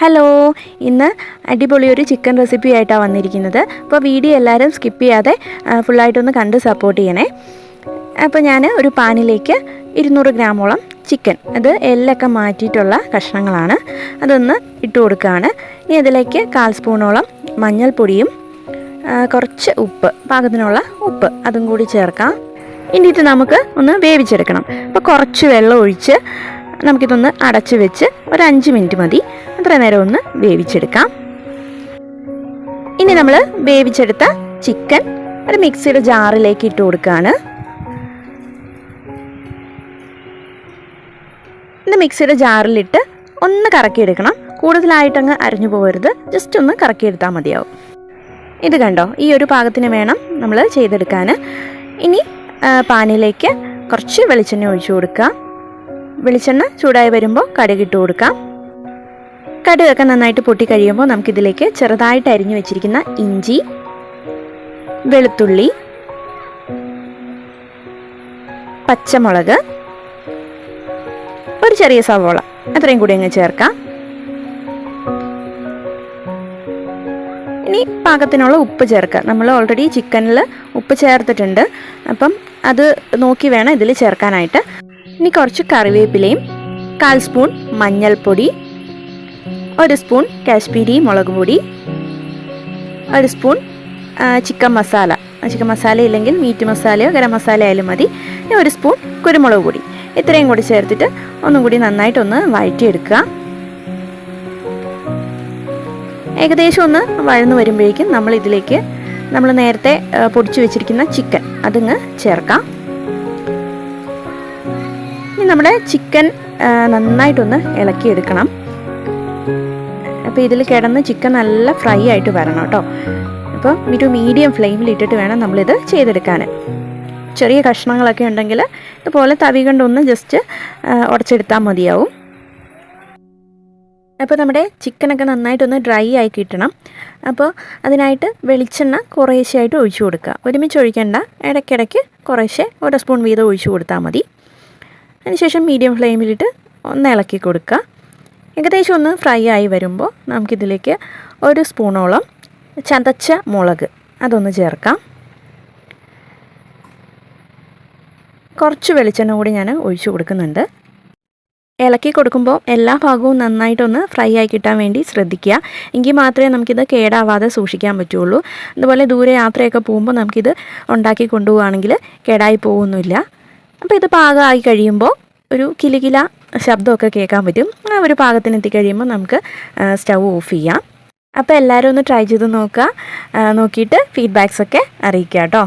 Hello. ഇന്ന് അടിപൊളി ഒരു ചിക്കൻ റെസിപ്പി ആയിട്ടാണ് വന്നിരിക്കുന്നത്. അപ്പോൾ വീഡിയോ എല്ലാവരും സ്കിപ്പ് ചെയ്യാതെ ഫുള്ളായിട്ടൊന്ന് കണ്ട് സപ്പോർട്ട് ചെയ്യണേ. അപ്പോൾ ഞാൻ ഒരു പാനിലേക്ക് ഇരുന്നൂറ് ഗ്രാമോളം ചിക്കൻ അത് എല്ലൊക്കെ മാറ്റിയിട്ടുള്ള കഷ്ണങ്ങളാണ്. അതൊന്ന് ഇട്ട് കൊടുക്കുകയാണ് ഇനി അതിലേക്ക് കാൽ സ്പൂണോളം മഞ്ഞൾപ്പൊടിയും കുറച്ച് ഉപ്പ് പാകത്തിനുള്ള ഉപ്പ് അതും കൂടി ചേർക്കാം. ഇനി ഇത് നമുക്ക് ഒന്ന് വേവിച്ചെടുക്കണം. അപ്പോൾ കുറച്ച് വെള്ളം ഒഴിച്ച് നമുക്കിതൊന്ന് അടച്ച് വെച്ച് ഒരു അഞ്ച് മിനിറ്റ് മതി. അത്ര നേരം ഒന്ന് വേവിച്ചെടുക്കാം. ഇനി നമ്മൾ വേവിച്ചെടുത്ത ചിക്കൻ ഒരു മിക്സിയുടെ ജാറിലേക്ക് ഇട്ട് കൊടുക്കുകയാണ് ഇത് മിക്സിയുടെ ജാറിലിട്ട് ഒന്ന് കറക്കിയെടുക്കണം. കൂടുതലായിട്ടങ്ങ് അരിഞ്ഞു പോകരുത്. ജസ്റ്റ് ഒന്ന് കറക്കിയെടുത്താൽ മതിയാവും. ഇത് കണ്ടോ? ഈ ഒരു പാകത്തിന് വേണം നമ്മൾ ചെയ്തെടുക്കാൻ ഇനി പാനിലേക്ക് കുറച്ച് വെളിച്ചെണ്ണ ഒഴിച്ചു കൊടുക്കുക വെളിച്ചെണ്ണ ചൂടായി വരുമ്പോൾ കടുകിട്ട് കൊടുക്കാം. കടുകൊക്കെ നന്നായിട്ട് പൊട്ടി കഴിയുമ്പോൾ നമുക്കിതിലേക്ക് ചെറുതായിട്ട് അരിഞ്ഞു വെച്ചിരിക്കുന്ന ഇഞ്ചി വെളുത്തുള്ളി പച്ചമുളക് ഒരു ചെറിയ സവോള. അത്രയും കൂടി അങ്ങ് ചേർക്കാം. ഇനി പാകത്തിനുള്ള ഉപ്പ് ചേർക്കുക. നമ്മൾ ഓൾറെഡി ചിക്കനിൽ ഉപ്പ് ചേർത്തിട്ടുണ്ട്. അപ്പം അത് നോക്കി വേണം ഇതിൽ ചേർക്കാനായിട്ട്. ഇനി കുറച്ച് കറിവേപ്പിലയും കാൽ സ്പൂൺ മഞ്ഞൾപ്പൊടി ഒരു സ്പൂൺ കാശ്മീരി മുളക് പൊടി ഒരു spoon chicken masala. Chicken masala ഇല്ലെങ്കിൽ മീറ്റ് മസാലയോ ഗരം മസാല ആയാലും മതി. ഒരു സ്പൂൺ കുരുമുളക് പൊടി. ഇത്രയും കൂടി ചേർത്തിട്ട് ഒന്നും കൂടി നന്നായിട്ടൊന്ന് വഴറ്റിയെടുക്കുക. ഏകദേശം ഒന്ന് വഴന്നു വരുമ്പോഴേക്കും നമ്മൾ ഇതിലേക്ക് നമ്മൾ നേരത്തെ പൊടിച്ചു വെച്ചിരിക്കുന്ന ചിക്കൻ അതിങ്ങ് ചേർക്കാം. ഇനി നമ്മുടെ ചിക്കൻ നന്നായിട്ടൊന്ന് ഇളക്കിയെടുക്കണം. അപ്പോൾ ഇതിൽ കിടന്ന് ചിക്കൻ നല്ല ഫ്രൈ ആയിട്ട് വരണം കേട്ടോ. അപ്പോൾ ഒരു മീഡിയം ഫ്ലെയിമിൽ ഇട്ടിട്ട് വേണം നമ്മളിത് ചെയ്തെടുക്കാൻ. ചെറിയ കഷ്ണങ്ങളൊക്കെ ഉണ്ടെങ്കിൽ ഇതുപോലെ തവി കൊണ്ടൊന്ന് ജസ്റ്റ് ഉടച്ചെടുത്താൽ മതിയാവും. അപ്പോൾ നമ്മുടെ ചിക്കനൊക്കെ നന്നായിട്ടൊന്ന് ഡ്രൈ ആയി കിട്ടണം. അപ്പോൾ അതിനായിട്ട് വെളിച്ചെണ്ണ കുറേശ്ശെയായിട്ട് ഒഴിച്ചു കൊടുക്കുക. ഒരുമിച്ച് ഒഴിക്കേണ്ട. ഇടയ്ക്കിടയ്ക്ക് കുറേശ്ശെ ഒരു സ്പൂൺ വീതം ഒഴിച്ചു കൊടുത്താൽ മതി. അതിനുശേഷം മീഡിയം ഫ്ലെയിമിലിട്ട് ഒന്ന് ഇളക്കി കൊടുക്കുക. ഏകദേശം ഒന്ന് ഫ്രൈ ആയി വരുമ്പോൾ നമുക്കിതിലേക്ക് ഒരു സ്പൂണോളം ചതച്ച മുളക് അതൊന്ന് ചേർക്കാം. കുറച്ച് വെളിച്ചെണ്ണ കൂടി ഞാൻ ഒഴിച്ചു കൊടുക്കുന്നുണ്ട്. ഇളക്കി കൊടുക്കുമ്പോൾ എല്ലാ ഭാഗവും നന്നായിട്ടൊന്ന് ഫ്രൈ ആയി കിട്ടാൻ വേണ്ടി ശ്രദ്ധിക്കുക. എങ്കിൽ മാത്രമേ നമുക്കിത് കേടാവാതെ സൂക്ഷിക്കാൻ പറ്റുള്ളൂ. അതുപോലെ ദൂരെ യാത്രയൊക്കെ പോകുമ്പോൾ നമുക്കിത് ഉണ്ടാക്കി കൊണ്ടുപോവുകയാണെങ്കിൽ കേടായി പോകുന്നില്ല. അപ്പോൾ ഇത് പാകമായി കഴിയുമ്പോൾ ഒരു കിലുകില ശബ്ദമൊക്കെ കേൾക്കാൻ പറ്റും. ആ ഒരു പാകത്തിന് എത്തിക്കഴിയുമ്പോൾ നമുക്ക് സ്റ്റൗ ഓഫ് ചെയ്യാം. അപ്പോൾ എല്ലാവരും ഒന്ന് ട്രൈ ചെയ്ത് നോക്കുക. നോക്കിയിട്ട് ഫീഡ്ബാക്സ് ഒക്കെ അറിയിക്കുക കേട്ടോ.